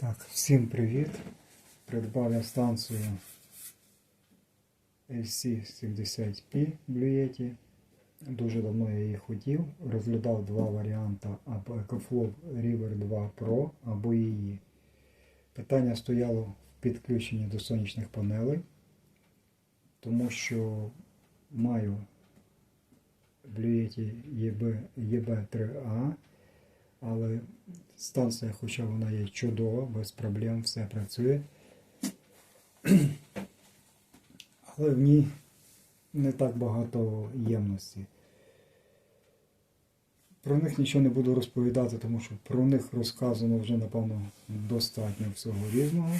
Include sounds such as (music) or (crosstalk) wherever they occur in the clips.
Так, всім привіт. Придбав я станцію LC70P в Люєті. Дуже давно я її хотів. Розглядав два варіанти або EcoFlow River 2 Pro, або її. Питання стояло в підключенні до сонячних панелей, тому що маю в Люєті EB3A, але станція, хоча вона є чудова, без проблем, все працює. Але в ній не так багато ємності. Про них нічого не буду розповідати, тому що про них розказано вже, напевно, достатньо всього різного.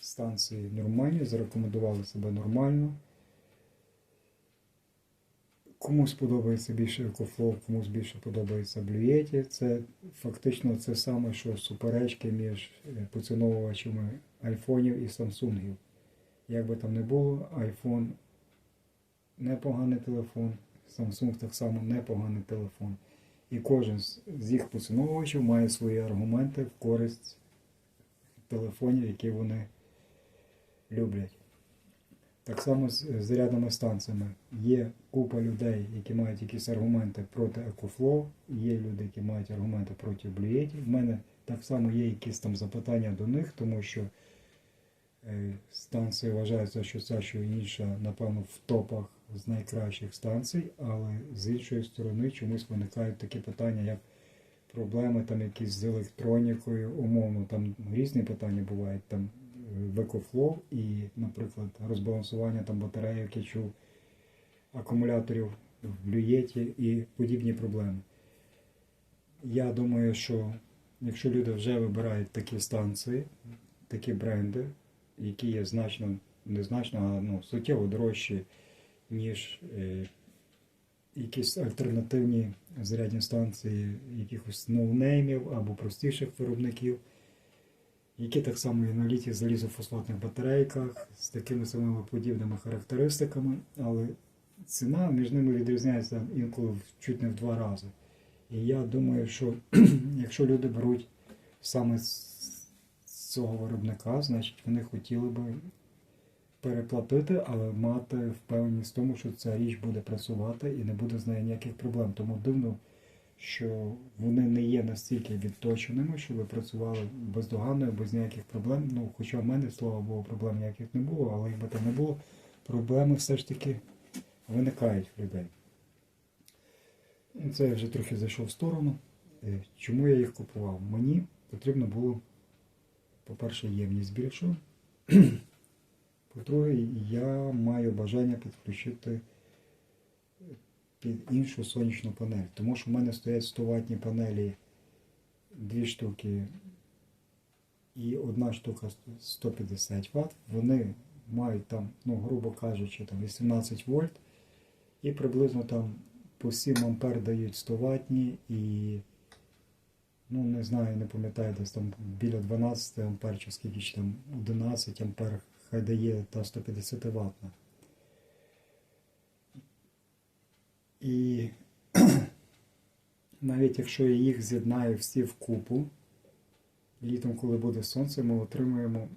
Станції нормальні, зарекомендували себе нормально. Комусь подобається більше EcoFlow, комусь більше подобається Yeti. Це фактично це саме, що суперечки між е, поціновувачами айфонів і самсунгів. Як би там не було, iPhone непоганий телефон, Samsung так само непоганий телефон. І кожен з їх поціновувачів має свої аргументи в користь телефонів, які вони люблять. Так само з з зарядними станціями. Є купа людей, які мають якісь аргументи проти EcoFlow, є люди, які мають аргументи проти Blue Yeti. В мене так само є якісь там запитання до них, тому що е, станція вважається, що ця що інша, напевно, в топах з найкращих станцій, але з іншої сторони чомусь виникають такі питання, як проблеми там якісь з електронікою, умовно, там різні питання бувають. там в EcoFlow і, наприклад, розбалансування там батарейок, я чув, акумуляторів в люєті і подібні проблеми. Я думаю, що якщо люди вже вибирають такі станції, такі бренди, які є значно, не значно, а ну, суттєво дорожчі, ніж е, якісь альтернативні зарядні станції якихось ноунеймів або простіших виробників які так само є на літій залізофосфатних батарейках з такими самими подібними характеристиками, але ціна між ними відрізняється інколи чуть не в два рази. І я думаю, що (clears throat) якщо люди беруть саме з цього виробника, значить вони хотіли би переплатити, але мати впевненість в тому, що ця річ буде працювати і не буде з нею ніяких проблем. Тому дивно що вони не є настільки відточеними, щоб ви працювали бездоганно, без ніяких проблем. Ну, Хоча в мене, слава Богу, проблем ніяких не було, але якби там не було, проблеми все ж таки виникають в людей. Це я вже трохи зайшов в сторону. Е, Чому я їх купував? Мені потрібно було, по-перше, ємність більшу. (clears throat) По-друге, я маю бажання підключити під іншу сонячну панель. Тому що в мене стоять 100 ватні панелі, дві штуки і одна штука 150 Вт. Вони мають там, ну, грубо кажучи, там 18 вольт і приблизно там по 7 ампер дають 100 ватні і ну не знаю, не пам'ятаю, десь там біля 12 ампер чи скільки чи там 11 ампер хай дає та 150 ватна. І (clears throat) навіть якщо я їх з'єднаю всі в купу, літом, коли буде сонце, ми отримуємо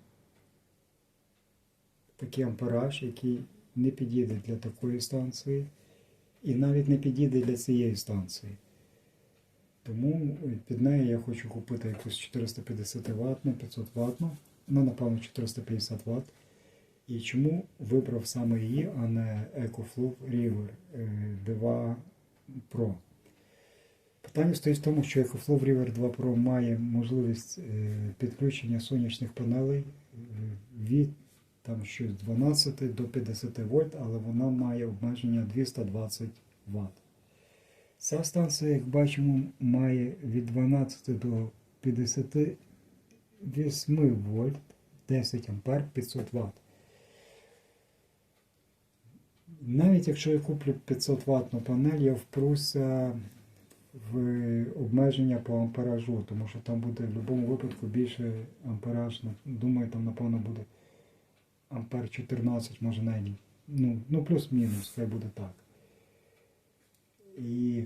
такий ампераж, який не підійде для такої станції, і навіть не підійде для цієї станції. Тому під нею я хочу купити якусь 450 ватну, 500 ватну, ну, напевно, 450 Вт. І чому вибрав саме її, а не EcoFlow River 2 Pro? Питання стоїть в тому, що EcoFlow River 2 Pro має можливість е, підключення сонячних панелей е, від там, щось 12 до 50 вольт, але вона має обмеження 220 Вт. Ця станція, як бачимо, має від 12 до 58 вольт 10 А 500 Вт. Навіть якщо я куплю 500 ватну панель, я впруся в обмеження по амперажу, тому що там буде в будь-якому випадку більше ампераж. Думаю, там, напевно, буде ампер 14, може навіть. Ну, ну плюс-мінус, хай буде так. І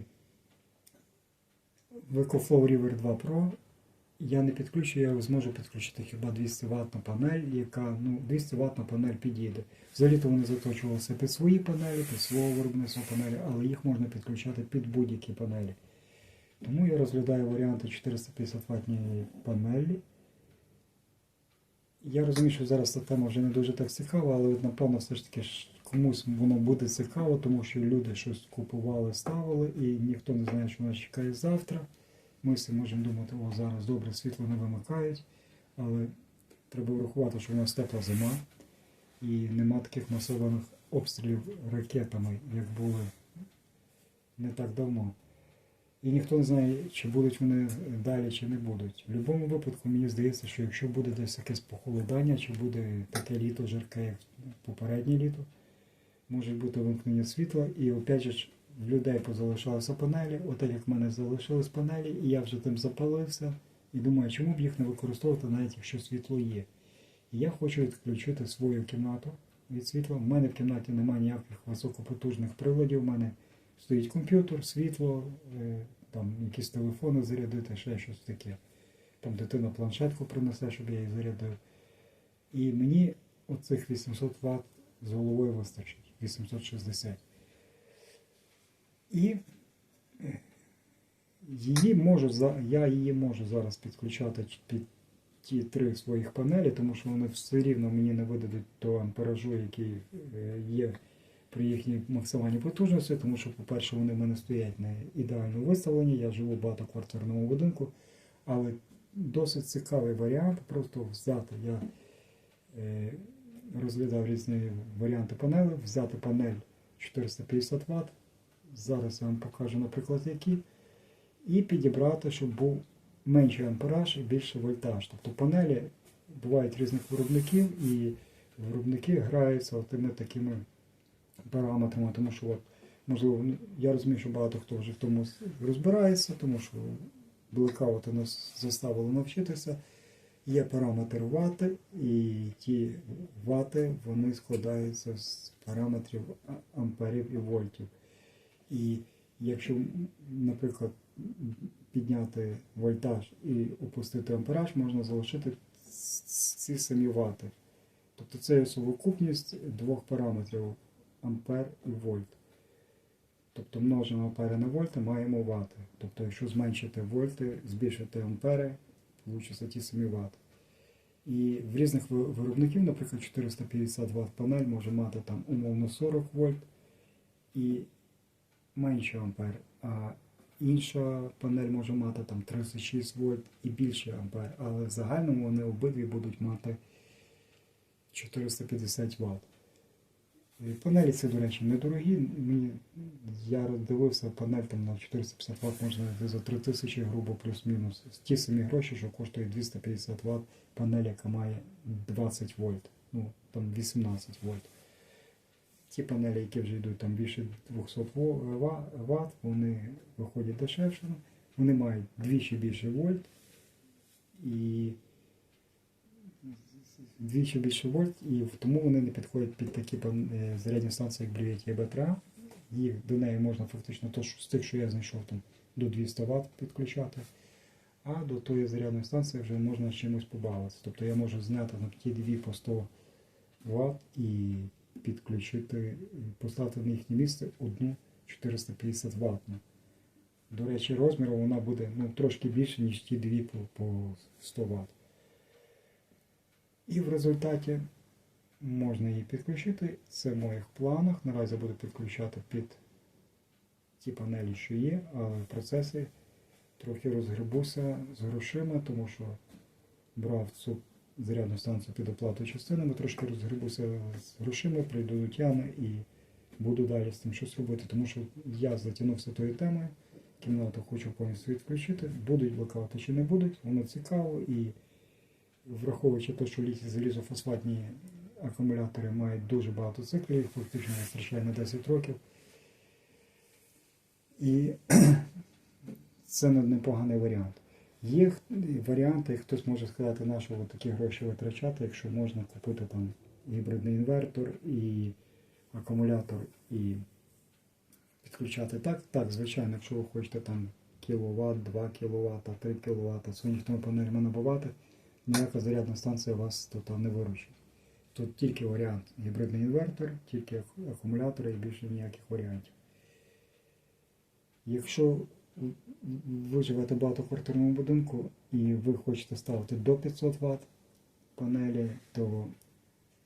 в EcoFlow River 2 Pro я не підключу, я зможу підключити хіба 200 ватну панель, яка ну, 200 ватна панель підійде. Взагалі-то вони заточувалися під свої панелі, під свого виробництва панелі, але їх можна підключати під будь-які панелі. Тому я розглядаю варіанти 450 ватні панелі. Я розумію, що зараз ця тема вже не дуже так цікава, але напевно все ж таки комусь воно буде цікаво, тому що люди щось купували, ставили, і ніхто не знає, що нас чекає завтра. Ми можемо думати, о, зараз добре, світло не вимикають, але треба врахувати, що в нас тепла зима і нема таких масованих обстрілів ракетами, як були не так давно. І ніхто не знає, чи будуть вони далі, чи не будуть. В будь-якому випадку мені здається, що якщо буде десь якесь похолодання, чи буде таке літо жарке, як попереднє літо, може бути вимкнення світла. І опять же в людей позалишалися панелі, от так як в мене залишились панелі, і я вже тим запалився. І думаю, чому б їх не використовувати, навіть якщо світло є. І я хочу відключити свою кімнату від світла. У мене в кімнаті немає ніяких високопотужних приладів. У мене стоїть комп'ютер, світло, е, там якісь телефони зарядити, ще щось таке. Там дитина планшетку принесе, щоб я її зарядив. І мені оцих 800 Вт з головою вистачить, 860. І е, її можу, я її можу зараз підключати під ті три своїх панелі, тому що вони все рівно мені не видадуть того амперажу, який е, є при їхній максимальній потужності, тому що, по-перше, вони в мене стоять не ідеально виставлені. Я живу в багатоквартирному будинку, але досить цікавий варіант. Просто взяти я е, розглядав різні варіанти панелей, взяти панель 450 Вт. Зараз я вам покажу, наприклад, які. І підібрати, щоб був менший ампераж і більший вольтаж. Тобто панелі бувають різних виробників, і виробники граються тими такими параметрами, тому що, от, можливо, я розумію, що багато хто вже в тому розбирається, тому що блекаути нас заставили навчитися. Є параметр вати, і ті вати вони складаються з параметрів амперів і вольтів. І якщо, наприклад, підняти вольтаж і опустити ампераж, можна залишити ці самі вати. Тобто це є совокупність двох параметрів ампер і вольт. Тобто множимо ампери на вольти, маємо вати. Тобто, якщо зменшити вольти, збільшити ампери, получаться ті самі вати. І в різних виробників, наприклад, 450 Вт панель може мати там умовно 40 вольт і менше ампер, а інша панель може мати там 36 вольт і більше ампер, але в загальному вони обидві будуть мати 450 Вт. Панелі ці, до речі, недорогі. Я дивився, панель там на 450 Вт можна за 3000 грубо плюс-мінус. Ті самі гроші, що коштує 250 Вт, панель, яка має 20 вольт, ну там 18 вольт. Ті панелі, які вже йдуть там більше 200 Вт, вони виходять дешевше, вони мають двічі більше вольт і двічі більше вольт, і тому вони не підходять під такі е, зарядні станції, як Yeti B3. Їх до неї можна фактично то, що, з тих, що я знайшов там до 200 Вт підключати. А до тої зарядної станції вже можна чимось побавитися. Тобто я можу зняти на ті дві по 100 Вт і підключити, поставити на їхнє місце одну 450 ватну. До речі, розміром вона буде ну, трошки більше, ніж ті дві по, по 100 Вт. І в результаті можна її підключити. Це в моїх планах. Наразі буду підключати під ті панелі, що є, але в процесі трохи розгребуся з грошима, тому що брав цю зарядну станцію під оплату частинами, трошки розгребуся з грошима, прийду до тями і буду далі з цим щось робити, тому що я затягнувся тою темою, кімнату хочу повністю відключити, будуть блокаути чи не будуть, воно цікаво і враховуючи те, що літій залізофосфатні акумулятори мають дуже багато циклів, їх фактично вистачає на 10 років. І (clears throat) це непоганий варіант. Є варіанти, хтось може сказати, на що такі гроші витрачати, якщо можна купити там гібридний інвертор і акумулятор і підключати так. Так, звичайно, якщо ви хочете там кВт, 2 кВт, 3 кВт сонячними панелями набувати, ніяка зарядна станція вас тут не виручить. Тут тільки варіант гібридний інвертор, тільки ак- акумулятори і більше ніяких варіантів. Якщо ви живете в багатоквартирному будинку і ви хочете ставити до 500 Вт панелі, то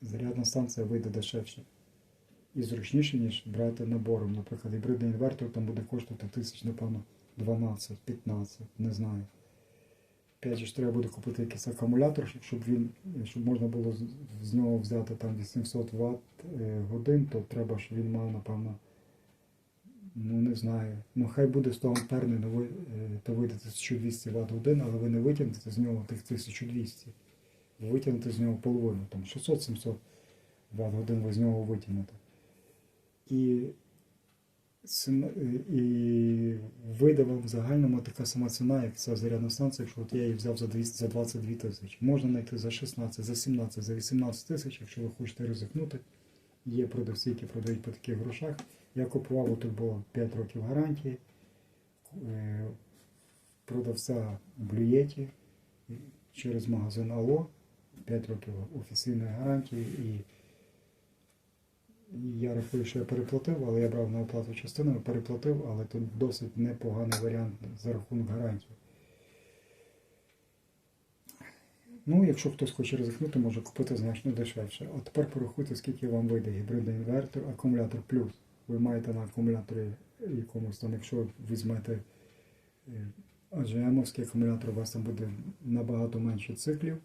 зарядна станція вийде дешевше і зручніше, ніж брати набором. Наприклад, гібридний інвертор там буде коштувати тисяч, напевно, 12, 15, не знаю. Опять же, треба буде купити якийсь акумулятор, щоб він, щоб можна було з, з нього взяти там 800 Вт е, годин, то треба, щоб він мав, напевно, ну не знаю. Ну хай буде 100 амперний, ну, ви, е, то вийде 1200 Вт годин, але ви не витягнете з нього тих 1200. Ви витягнете з нього половину, там 600-700 Вт годин ви з нього витягнете. І, е, і вийде вам в загальному така сама ціна, як ця зарядна станція, якщо от я її взяв за 200, за 22 тисячі. Можна знайти за 16, за 17, за 18 тисяч, якщо ви хочете ризикнути. Є продавці, які продають по таких грошах. Я купував, тут було 5 років гарантії. Е, Продавця Блюєті через магазин Алло. 5 років офіційної гарантії. І я рахую, що я переплатив, але я брав на оплату частинами, переплатив, але тут досить непоганий варіант за рахунок гарантії. Ну, якщо хтось хоче ризикнути, може купити значно дешевше. А тепер порахуйте, скільки вам вийде гібридний інвертор, акумулятор плюс. Ви маєте на акумуляторі якомусь там, якщо візьмете е, AGM-овський акумулятор, у вас там буде набагато менше циклів.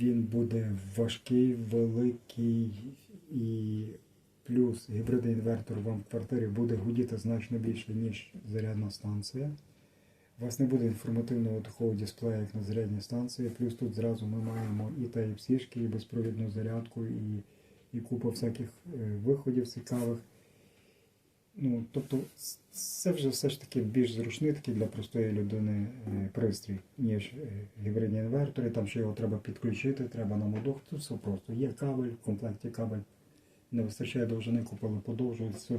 Він буде важкий, великий і плюс гібридний інвертор вам в квартирі буде гудіти значно більше, ніж зарядна станція. У вас не буде інформативного такого дисплея, як на зарядній станції. Плюс тут зразу ми маємо і Type-C, і безпровідну зарядку, і, і купу всяких е, виходів цікавих. Ну, тобто, це вже все ж таки більш зручний такий для простої людини е, пристрій, ніж е, гібридні інвертори. Там ще його треба підключити, треба на модох. Тут все просто. Є кабель, в комплекті кабель. Не вистачає довжини, купили подовжують.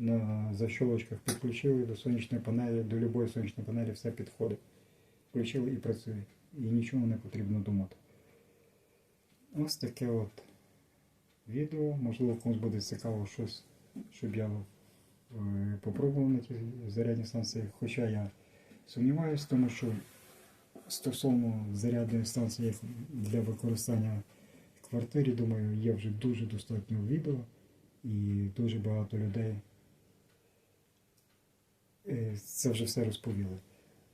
На защолочках підключили до сонячної панелі, до будь-якої сонячної панелі все підходить. Включили і працює. І нічого не потрібно думати. Ось таке от відео. Можливо, комусь буде цікаво щось, щоб я е, попробував на ті зарядні станції. Хоча я сумніваюся, тому що стосовно зарядної станції для використання в квартирі, думаю, є вже дуже достатньо відео і дуже багато людей це вже все розповіли.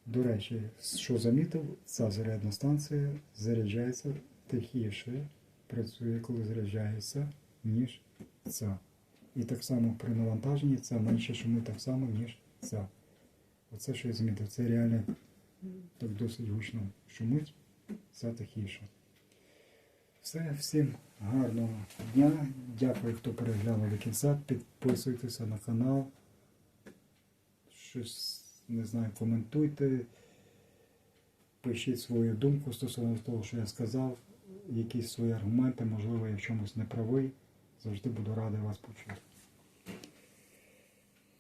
До речі, що замітив, ця зарядна станція заряджається тихіше, працює, коли заряджається, ніж ця. І так само при навантаженні ця менше шумить так само, ніж ця. Оце, що я замітив, це реально так досить гучно шумить, ця тихіше. Все, всім гарного дня. Дякую, хто переглянув до кінця. Підписуйтеся на канал. Щось не знаю, коментуйте. Пишіть свою думку стосовно того, що я сказав, якісь свої аргументи, можливо, я в чомусь не правий. Завжди буду радий вас почути.